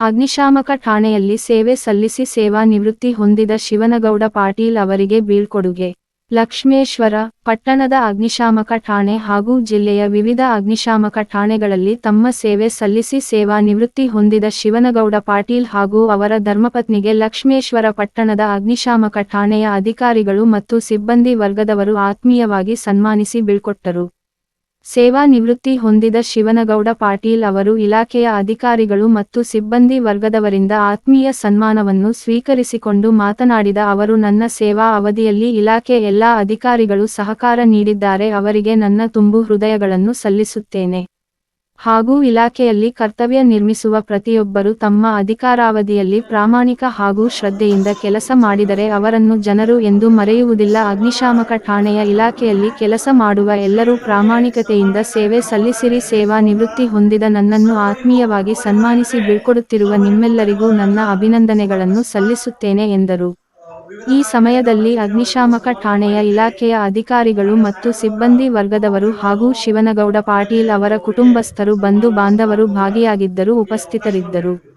ಅಗ್ನಿಶಾಮಕ ಠಾಣೆಯಲ್ಲಿ ಸೇವೆ ಸಲ್ಲಿಸಿ ಸೇವಾ ನಿವೃತ್ತಿ ಹೊಂದಿದ ಶಿವನಗೌಡ ಪಾಟೀಲ್ ಅವರಿಗೆ ಬೀಳ್ಕೊಡುಗೆ. ಲಕ್ಷ್ಮೇಶ್ವರ, ಪಟ್ಟಣದ ಅಗ್ನಿಶಾಮಕ ಠಾಣೆ ಹಾಗೂ ಜಿಲ್ಲೆಯ ವಿವಿಧ ಅಗ್ನಿಶಾಮಕ ಠಾಣೆಗಳಲ್ಲಿ ತಮ್ಮ ಸೇವೆ ಸಲ್ಲಿಸಿ ಸೇವಾ ನಿವೃತ್ತಿ ಹೊಂದಿದ ಶಿವನಗೌಡ ಪಾಟೀಲ್ ಹಾಗೂ ಅವರ ಧರ್ಮಪತ್ನಿಗೆ ಲಕ್ಷ್ಮೇಶ್ವರ ಪಟ್ಟಣದ ಅಗ್ನಿಶಾಮಕ ಠಾಣೆಯ ಅಧಿಕಾರಿಗಳು ಮತ್ತು ಸಿಬ್ಬಂದಿ ವರ್ಗದವರು ಆತ್ಮೀಯವಾಗಿ ಸನ್ಮಾನಿಸಿ ಬೀಳ್ಕೊಟ್ಟರು. ಸೇವಾ ನಿವೃತ್ತಿ ಹೊಂದಿದ ಶಿವನಗೌಡ ಪಾಟೀಲ್ ಅವರು ಇಲಾಖೆಯ ಅಧಿಕಾರಿಗಳು ಮತ್ತು ಸಿಬ್ಬಂದಿ ವರ್ಗದವರಿಂದ ಆತ್ಮೀಯ ಸನ್ಮಾನವನ್ನು ಸ್ವೀಕರಿಸಿಕೊಂಡು ಮಾತನಾಡಿದ ಅವರು, ನನ್ನ ಸೇವಾ ಅವಧಿಯಲ್ಲಿ ಇಲಾಖೆ ಎಲ್ಲಾ ಅಧಿಕಾರಿಗಳು ಸಹಕಾರ ನೀಡಿದ್ದಾರೆ, ಅವರಿಗೆ ನನ್ನ ತುಂಬು ಹೃದಯಗಳನ್ನು ಸಲ್ಲಿಸುತ್ತೇನೆ. ಹಾಗೂ ಇಲಾಖೆಯಲ್ಲಿ ಕರ್ತವ್ಯ ನಿರ್ಮಿಸುವ ಪ್ರತಿಯೊಬ್ಬರು ತಮ್ಮ ಅಧಿಕಾರಾವಧಿಯಲ್ಲಿ ಪ್ರಾಮಾಣಿಕ ಹಾಗೂ ಶ್ರದ್ಧೆಯಿಂದ ಕೆಲಸ ಮಾಡಿದರೆ ಅವರನ್ನು ಜನರು ಎಂದು ಮರೆಯುವುದಿಲ್ಲ. ಅಗ್ನಿಶಾಮಕ ಠಾಣೆಯ ಇಲಾಖೆಯಲ್ಲಿ ಕೆಲಸ ಮಾಡುವ ಎಲ್ಲರೂ ಪ್ರಾಮಾಣಿಕತೆಯಿಂದ ಸೇವೆ ಸಲ್ಲಿಸಿರಿ. ಸೇವಾ ನಿವೃತ್ತಿ ಹೊಂದಿದ ನನ್ನನ್ನು ಆತ್ಮೀಯವಾಗಿ ಸನ್ಮಾನಿಸಿ ಬೀಳ್ಕೊಡುತ್ತಿರುವ ನಿಮ್ಮೆಲ್ಲರಿಗೂ ನನ್ನ ಅಭಿನಂದನೆಗಳನ್ನು ಸಲ್ಲಿಸುತ್ತೇನೆ ಎಂದರು. ಈ ಸಮಯದಲ್ಲಿ ಅಗ್ನಿಶಾಮಕ ಠಾಣೆಯ ಇಲಾಖೆಯ ಅಧಿಕಾರಿಗಳು ಮತ್ತು ಸಿಬ್ಬಂದಿ ವರ್ಗದವರು ಹಾಗೂ ಶಿವನಗೌಡ ಪಾಟೀಲ್ ಅವರ ಕುಟುಂಬಸ್ಥರು, ಬಂಧು ಬಾಂಧವರು ಭಾಗಿಯಾಗಿದ್ದರು ಉಪಸ್ಥಿತರಿದ್ದರು.